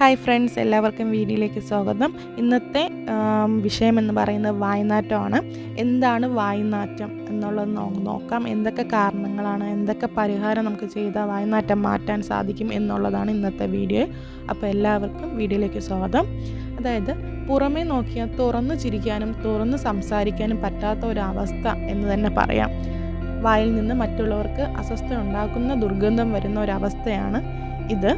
Hi friends എല്ലാവർക്കും വീഡിയോയിലേക്ക് സ്വാഗതം. ഇന്നത്തെ വിഷയം എന്ന് പറയുന്നത് വായ്നാറ്റമാണ്. എന്താണ് വായനാറ്റം എന്നുള്ളത് നോക്കാം. എന്തൊക്കെ കാരണങ്ങളാണ് എന്തൊക്കെ പരിഹാരം നമുക്ക് ചെയ്താൽ വായനാറ്റം മാറ്റാൻ സാധിക്കും എന്നുള്ളതാണ് ഇന്നത്തെ വീഡിയോ. അപ്പോൾ എല്ലാവർക്കും വീഡിയോയിലേക്ക് സ്വാഗതം. അതായത് പുറമേ നോക്കിയാൽ തുറന്നു ചിരിക്കാനും തുറന്ന് സംസാരിക്കാനും പറ്റാത്ത ഒരവസ്ഥ എന്ന് തന്നെ പറയാം. വായിൽ നിന്ന് മറ്റുള്ളവർക്ക് അസ്വസ്ഥ ഉണ്ടാക്കുന്ന ദുർഗന്ധം വരുന്ന ഒരവസ്ഥയാണ് ഇത്.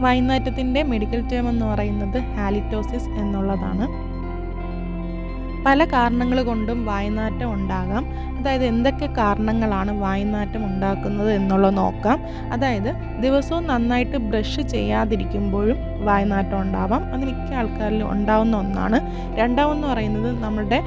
വൈനാറ്റത്തിന്റെ മെഡിക്കൽ ടേം എന്ന് പറയുന്നത് ഹാലിറ്റോസിസ് എന്നുള്ളതാണ്. പല കാരണങ്ങൾ കൊണ്ടും വായനാറ്റം ഉണ്ടാകാം. അതായത് എന്തൊക്കെ കാരണങ്ങളാണ് വായനാറ്റം ഉണ്ടാക്കുന്നത് എന്നുള്ളത് നോക്കാം. അതായത് ദിവസവും നന്നായിട്ട് ബ്രഷ് ചെയ്യാതിരിക്കുമ്പോഴും വായനാറ്റം ഉണ്ടാവാം. അത് മിക്ക ആൾക്കാരിൽ ഉണ്ടാവുന്ന ഒന്നാണ്. രണ്ടാമെന്ന് പറയുന്നത് നമ്മുടെ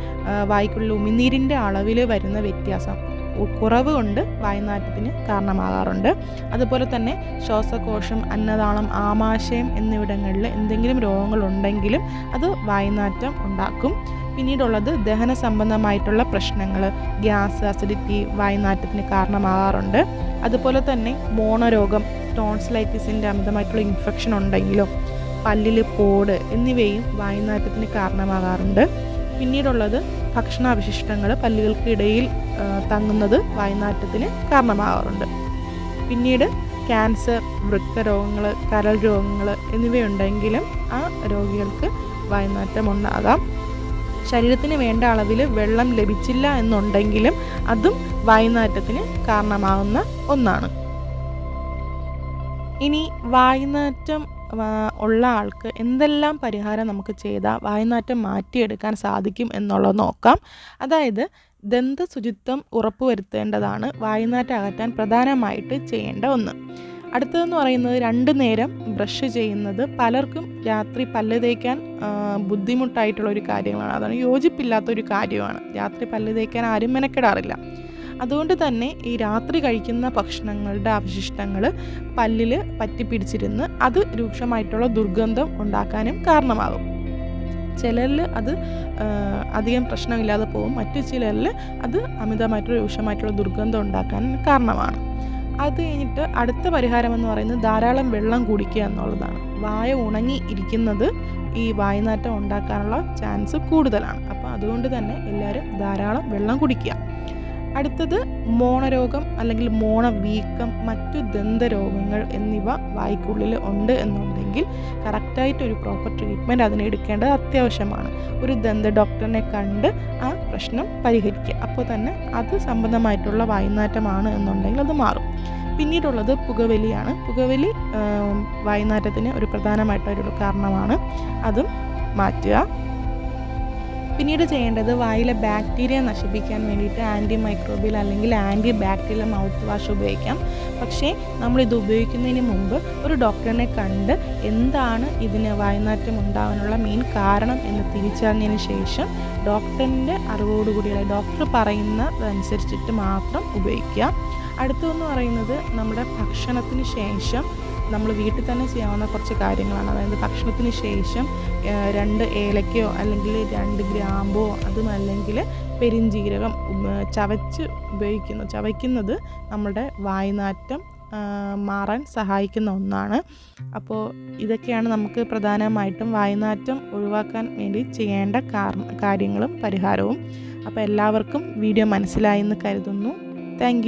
വായ്ക്കുള്ളിൽ ഉമിനീരിന്റെ അളവിൽ വരുന്ന വ്യത്യാസം. കുറവ് കൊണ്ട് വായ്നാറ്റത്തിന് കാരണമാകാറുണ്ട്. അതുപോലെ തന്നെ ശ്വാസകോശം അന്നദാളം ആമാശയം എന്നിവിടങ്ങളിൽ എന്തെങ്കിലും രോഗങ്ങളുണ്ടെങ്കിലും അത് വായ്നാറ്റം ഉണ്ടാക്കും. പിന്നീടുള്ളത് ദഹന സംബന്ധമായിട്ടുള്ള പ്രശ്നങ്ങൾ ഗ്യാസ് അസിഡിറ്റി വായ്നാറ്റത്തിന് കാരണമാകാറുണ്ട്. അതുപോലെ തന്നെ മോണരോഗം ടോൺസിലൈറ്റിസിന്റെ അമിതമായിട്ടുള്ള ഇൻഫെക്ഷൻ ഉണ്ടെങ്കിലോ പല്ലിൽ പോട് എന്നിവയും വായ്നാറ്റത്തിന് കാരണമാകാറുണ്ട്. പിന്നീടുള്ളത് ഭക്ഷണാവശിഷ്ടങ്ങൾ പല്ലുകൾക്കിടയിൽ ഇടയിൽ തങ്ങുന്നത് വായ്നാറ്റത്തിന് കാരണമാകാറുണ്ട് പിന്നീട് ക്യാൻസർ വൃക്ക രോഗങ്ങൾ കരൾ രോഗങ്ങൾ എന്നിവയുണ്ടെങ്കിലും ആ രോഗികൾക്ക് വായ്നാറ്റം ഉണ്ടാകാം ശരീരത്തിന് വേണ്ട അളവിൽ വെള്ളം ലഭിച്ചില്ല എന്നുണ്ടെങ്കിലും അതും വായനാറ്റത്തിന് കാരണമാകുന്ന ഒന്നാണ്. ഇനി വായ്നാറ്റം ഉള്ള ആൾക്ക് എന്തെല്ലാം പരിഹാരം നമുക്ക് ചെയ്താൽ വായനാറ്റം മാറ്റിയെടുക്കാൻ സാധിക്കും എന്നുള്ളത് നോക്കാം. അതായത് ദന്ത ശുചിത്വം ഉറപ്പുവരുത്തേണ്ടതാണ് വായനാറ്റം അകറ്റാൻ പ്രധാനമായിട്ട് ചെയ്യേണ്ട ഒന്ന്. അടുത്തതെന്ന് പറയുന്നത് രണ്ട് നേരം ബ്രഷ് ചെയ്യുന്നത് പലർക്കും രാത്രി പല്ല് തേക്കാൻ ബുദ്ധിമുട്ടായിട്ടുള്ള ഒരു കാര്യങ്ങളാണ്. അതാണ് യോജിപ്പില്ലാത്ത ഒരു കാര്യമാണ്. രാത്രി പല്ല് തേക്കാൻ ആരും മെനക്കെടാറില്ല. അതുകൊണ്ട് തന്നെ ഈ രാത്രി കഴിക്കുന്ന ഭക്ഷണങ്ങളുടെ അവശിഷ്ടങ്ങൾ പല്ലിൽ പറ്റിപ്പിടിച്ചിരുന്ന് അത് രൂക്ഷമായിട്ടുള്ള ദുർഗന്ധം ഉണ്ടാക്കാനും കാരണമാകും. ചിലരിൽ അത് അധികം പ്രശ്നമില്ലാതെ പോകും. മറ്റു ചിലരിൽ അത് അമിതമായിട്ടുള്ള രൂക്ഷമായിട്ടുള്ള ദുർഗന്ധം ഉണ്ടാക്കാൻ കാരണമാണ്. അത് കഴിഞ്ഞിട്ട് അടുത്ത പരിഹാരം എന്ന് പറയുന്നത് ധാരാളം വെള്ളം കുടിക്കുക എന്നുള്ളതാണ്. വായ ഉണങ്ങി ഇരിക്കുന്നത് ഈ വായനാറ്റം ഉണ്ടാക്കാനുള്ള ചാൻസ് കൂടുതലാണ്. അപ്പോൾ അതുകൊണ്ട് തന്നെ എല്ലാവരും ധാരാളം വെള്ളം കുടിക്കുക. അടുത്തത് മോണരോഗം അല്ലെങ്കിൽ മോണവീക്കം മറ്റു ദന്തരോഗങ്ങൾ എന്നിവ വായ്ക്കുള്ളിൽ ഉണ്ട് എന്നുണ്ടെങ്കിൽ കറക്റ്റായിട്ട് ഒരു പ്രോപ്പർ ട്രീറ്റ്മെന്റ് അതിന് എടുക്കേണ്ടത് അത്യാവശ്യമാണ്. ഒരു ദന്ത ഡോക്ടറിനെ കണ്ട് ആ പ്രശ്നം പരിഹരിക്കുക. അപ്പോൾ തന്നെ അത് സംബന്ധമായിട്ടുള്ള വായുനാറ്റമാണ് എന്നുണ്ടെങ്കിൽ അത് മാറും. പിന്നീടുള്ളത് പുകവലിയാണ്. പുകവലി വായുനാറ്റത്തിന് ഒരു പ്രധാനമായിട്ടൊരു കാരണമാണ്. അതും മാറ്റുക. പിന്നീട് ചെയ്യേണ്ടത് വായിലെ ബാക്ടീരിയ നശിപ്പിക്കാൻ വേണ്ടിയിട്ട് ആന്റി മൈക്രോബിയൽ അല്ലെങ്കിൽ ആന്റി ബാക്ടീരിയൽ മൗത്ത് വാഷ് ഉപയോഗിക്കാം. പക്ഷേ നമ്മളിത് ഉപയോഗിക്കുന്നതിന് മുമ്പ് ഒരു ഡോക്ടറിനെ കണ്ട് എന്താണ് ഇതിന് വായുനാറ്റം ഉണ്ടാകാനുള്ള മെയിൻ കാരണം എന്ന് തിരിച്ചറിഞ്ഞതിന് ശേഷം ഡോക്ടറിന്റെ അറിവോടുകൂടിയുള്ള ഡോക്ടർ പറയുന്നതനുസരിച്ചിട്ട് മാത്രം ഉപയോഗിക്കുക. അടുത്തതെന്ന് പറയുന്നത് നമ്മുടെ ഭക്ഷണത്തിന് ശേഷം നമ്മൾ വീട്ടിൽ തന്നെ ചെയ്യാവുന്ന കുറച്ച് കാര്യങ്ങളാണ്. അതായത് ഭക്ഷണത്തിന് ശേഷം രണ്ട് ഏലക്കയോ അല്ലെങ്കിൽ രണ്ട് ഗ്രാമ്പോ അതും അല്ലെങ്കിൽ പെരിഞ്ജീരകം ചവച്ച് ഉപയോഗിക്കുന്നു. ചവയ്ക്കുന്നത് നമ്മുടെ വായുനാറ്റം മാറാൻ സഹായിക്കുന്ന ഒന്നാണ്. അപ്പോൾ ഇതൊക്കെയാണ് നമുക്ക് പ്രധാനമായിട്ടും വായുനാറ്റം ഒഴിവാക്കാൻ വേണ്ടി ചെയ്യേണ്ട കാര്യങ്ങളും പരിഹാരവും. അപ്പോൾ എല്ലാവർക്കും വീഡിയോ മനസ്സിലായി എന്ന് കരുതുന്നു. താങ്ക്